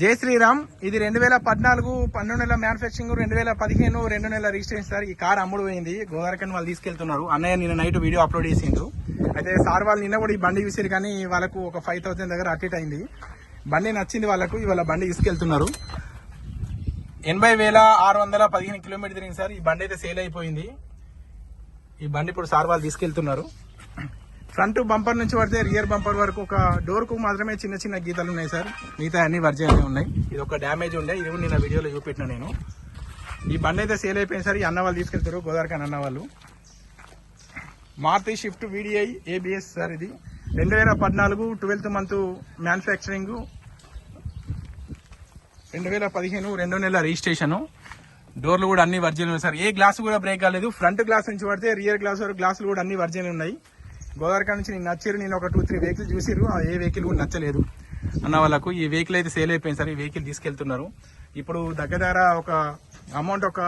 జై శ్రీరామ్. ఇది రెండు వేల పద్నాలుగు పన్నెండు నెలల మ్యానుఫ్యాక్చరింగ్ రెండు వేల పదిహేను రెండు నెలల రిజిస్ట్రేషన్ సార్. ఈ కార్ అమ్ముడు పోయింది. గోదావరికని వాళ్ళు తీసుకెళ్తున్నారు. అన్నయ్య నిన్న నైట్ వీడియో అప్లోడ్ చేసిండ్రు అయితే సార్ వాళ్ళు నిన్న కూడా ఈ బండి చూసారు కానీ వాళ్ళకు ఒక ఫైవ్ థౌసండ్ దగ్గర అటెట్ అయింది. బండి నచ్చింది వాళ్ళకు ఇవాళ బండి తీసుకెళ్తున్నారు. ఎనభై వేల ఆరు వందల పదిహేను కిలోమీటర్ తిరిగింది సార్. ఈ బండి అయితే సేల్ అయిపోయింది. ఈ బండి ఇప్పుడు సార్ వాళ్ళు తీసుకెళ్తున్నారు. ఫ్రంట్ బంపర్ నుంచి పడితే రియర్ బంపర్ వరకు ఒక డోర్కు మాత్రమే చిన్న చిన్న గీతలు ఉన్నాయి సార్ మిగతా అన్ని వర్జన్ ఉన్నాయి. ఇది ఒక డ్యామేజ్ ఉండే. ఇది నిన్న వీడియోలో చూపెట్టిన నేను. ఈ బండి అయితే సేల్ అయిపోయింది సార్ ఈ అన్న వాళ్ళు తీసుకెళ్తారు గోదావరికాన్ అన్న వాళ్ళు. Maruti Swift VDI ABS sir ఇది. రెండు వేల పద్నాలుగు ట్వెల్త్ మంత్ మ్యానుఫ్యాక్చరింగ్ రెండు వేల పదిహేను రెండో నెల రిజిస్ట్రేషన్ డోర్లు కూడా అన్ని వర్జిన్ ఉన్నాయి సార్ ఏ గ్లాస్ కూడా బ్రేక్ కాలేదు. ఫ్రంట్ గ్లాస్ నుంచి పడితే రియర్ గ్లాస్ వరకు గ్లాసులు కూడా అన్ని వర్జిన్ ఉన్నాయి. గోదావరికా నుంచి నేను నచ్చారు నేను ఒక టూ త్రీ వెహికల్ చూసిరు ఆ ఏ వెహికల్ కూడా నచ్చలేదు. అన్న వాళ్ళకు ఈ వెహికల్ అయితే సేల్ అయిపోయింది సార్ ఈ వెహికల్ తీసుకెళ్తున్నారు. ఇప్పుడు దగ్గర దగ్గర ఒక అమౌంట్ ఒక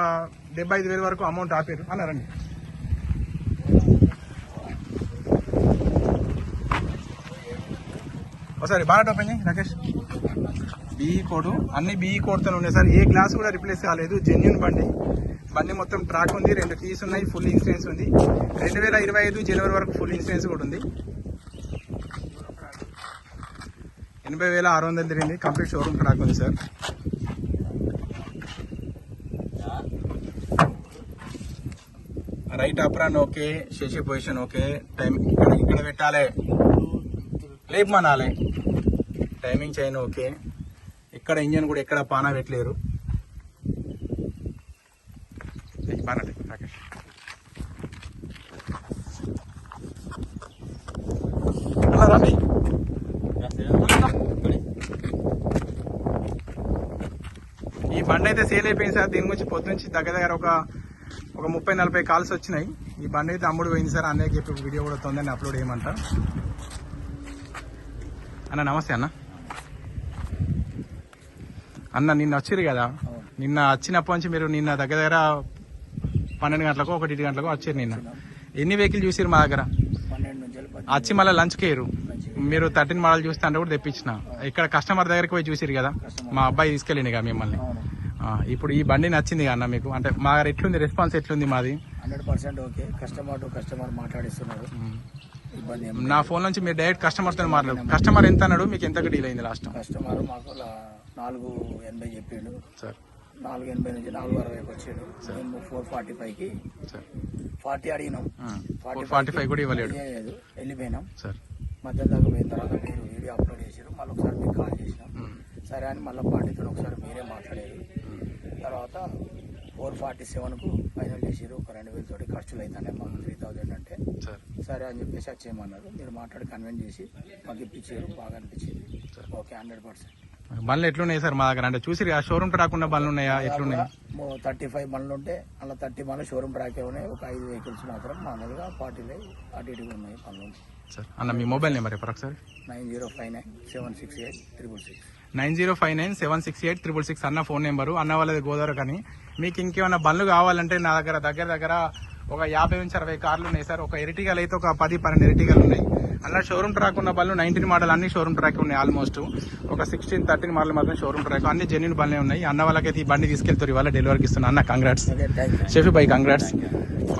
డెబ్బై ఐదు వేల వరకు అమౌంట్ ఆపారు. అన్నారండి ఒకసారి బాగా ఓపెన్ అయింది రాకేష్. బీఈ కోడ్ అన్ని బీఈ కోడ్తో ఉన్నాయి సార్. ఏ గ్లాస్ కూడా రిప్లేస్ కాలేదు. జెన్యున్ బండి. బండి మొత్తం ట్రాక్ ఉంది రెండు కీస్ ఉన్నాయి ఫుల్ ఇన్సూరెన్స్ ఉంది. రెండు వేల ఇరవై ఐదు జనవరి వరకు ఫుల్ ఇన్సూరెన్స్ కూడా ఉంది. ఎనభై వేల ఆరు వందలు తిరిగింది. కంప్లీట్ షోరూమ్ ట్రాక్ ఉంది sir right apron okay Sashi position okay time ఇక్కడ ఇక్కడ పెట్టాలి. లేపమనాలి టైమింగ్ చైన్ ఓకే ఇక్కడ ఇంజన్ కూడా ఎక్కడ పానా పెట్టలేరు. ఏయ్, బాగా నడి, రాకేష్ అలా రండి ఈ బండి అయితే సేల్ అయిపోయింది సార్. దీని గురించి పొద్దునుంచి దగ్గర దగ్గర ఒక ఒక ముప్పై నలభై కాల్స్ వచ్చినాయి. ఈ బండి అయితే అమ్ముడు పోయింది సార్. అన్నయ్య చెప్పి వీడియో కూడా తొందరని అప్లోడ్ చేయమంట అన్న నమస్తే అన్న. అన్న నిన్న వచ్చిరు కదా? నిన్న వచ్చినప్పటి నుంచి మీరు నిన్న దగ్గర దగ్గర పన్నెండు గంటలకు ఒకటి గంటలకు వచ్చారు నిన్న. ఎన్ని వెహికల్ చూసారు మా దగ్గర? వచ్చి మళ్ళీ లంచ్ కేరు మీరు థర్టీన్ మోడల్ చూస్తే అంటే కూడా తెప్పించిన. ఇక్కడ కస్టమర్ దగ్గరికి పోయి చూసిరు కదా? మా అబ్బాయి తీసుకెళ్ళింది కదా మిమ్మల్ని. ఇప్పుడు ఈ బండి నచ్చింది అన్న మీకు? అంటే మా దగ్గర ఎట్లుంది? రెస్పాన్స్ ఎట్లుంది మాది? Hundred percent okay. Customer to customer మాట్లాడిస్తున్నారు. నా ఫోన్ నుంచి మీరు డైరెక్ట్ కస్టమర్తో మాట్లాడు. కస్టమర్ ఎంత అన్నాడు? మీకు ఎంత డీల్ అయింది లాస్ట్ కస్టమర్ మాకు నాలుగు ఎనభై చెప్పిండు. సార్. నాలుగు ఎనభై నుంచి నాలుగు అరవైకి వచ్చాడు మేము ఫోర్ ఫార్టీ ఫైవ్కి ఫార్టీ అడిగినాం. ఫోర్ ఫార్టీ ఫైవ్ కూడా ఇవ్వలేడు. లేదు. వెళ్ళిపోయినాం. సార్. మధ్యాహ్నం దాకా పోయిన తర్వాత మీరు వీడియో అప్లోడ్ చేశారు. మళ్ళీ ఒకసారి మీకు కాల్ చేసినాం. సరే అని మళ్ళీ పార్టీతో ఒకసారి మీరే మాట్లాడారు. తర్వాత ఫోర్ ఫార్టీ సెవెన్కు ఫైనల్ చేసారు ఒక రెండు వేల తోటి ఖర్చులు అవుతాయి మాకు త్రీ థౌజండ్ అంటే. సార్. సరే అని చెప్పేసి వచ్చేయమన్నారు మీరు మాట్లాడి కన్వెన్స్ చేసి మాకు ఇప్పించారు. బాగా అనిపించింది. ఓకే హండ్రెడ్ పర్సెంట్ బండ్లు ఎట్లున్నాయి సార్ మా దగ్గర? అంటే చూసి షోరూమ్ ట్రాక్ ఉన్న బండ్లు ఉన్నాయా? ఎట్లున్నాయి? థర్టీ ఫైవ్ బండ్లు ఉంటే అలా థర్టీ బండ్లు షోరూమ్ ట్రాకే ఉన్నాయి. ఒక ఐదు వెహికల్స్ మాత్రం మామూలుగా ఫార్టీలో అటు ఇటుగా ఉన్నాయి పనులు సార్ అన్న మీ మొబైల్ నెంబర్ చెప్పరు ఒకసారి? Nine zero five nine seven six eight triple six. Nine zero five nine seven six eight triple six అన్న ఫోన్ నెంబరు అన్న వాళ్ళది గోదావరి కానీ. మీకు ఇంకేమైనా బండ్లు కావాలంటే నా దగ్గర దగ్గర దగ్గర ఒక యాభై నుంచి అరవై కార్లు ఉన్నాయి సార్. ఒక ఎరిటికల్ అయితే ఒక పది పన్నెండు ఎరిటికల్ ఉన్నాయి. అలా షోరూమ్ ట్రాక్ ఉన్న బండ్లు నైన్టీన్ మోడల్ అన్ని షోరూమ్ ట్రాక్ ఉన్నాయి ఆల్మోస్ట్ ఒక సిక్స్టీన్ థర్టీన్ మోడల్ మాత్రం షోరూమ్ ట్రాక్ అన్ని జెన్యున్ బండ్లే ఉన్నాయి. అన్న వాళ్ళకైతే ఈ బండి తీసుకెళ్తారు ఇవాళ డెలివరీకి ఇస్తున్నా అన్న congrats Shefi bye congrats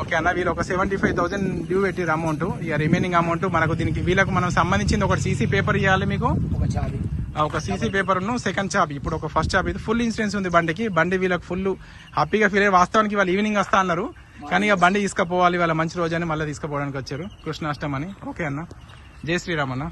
okay అన్న వీళ్ళు ఒక సెవెంటీ ఫైవ్ థౌసండ్ డ్యూ పెట్టిన అమౌంట్ ఇక రిమైనింగ్ అమౌంట్ మనకు దీనికి వీళ్ళకు మనం సంబంధించింది ఒక సీసీ పేపర్ ఇవ్వాలి మీకు. ఒక సీసీ పేపర్ సెకండ్ చాబ్. ఇప్పుడు ఒక ఫస్ట్ చాబ్. ఇది ఫుల్ ఇన్సూరెన్స్ ఉంది బండికి. బండి వీళ్ళకి ఫుల్ హ్యాపీగా ఫీల్ అయ్యి వాస్తవానికి వాళ్ళు ఈవినింగ్ వస్తా అన్నారు. కానీ ఇక బండి తీసుకుపోవాలి వాళ్ళ మంచి రోజు అని మళ్ళీ తీసుకుపోవడానికి వచ్చారు. కృష్ణాష్టమి అని. ఓకే అన్న. జై శ్రీరామ్ అన్న.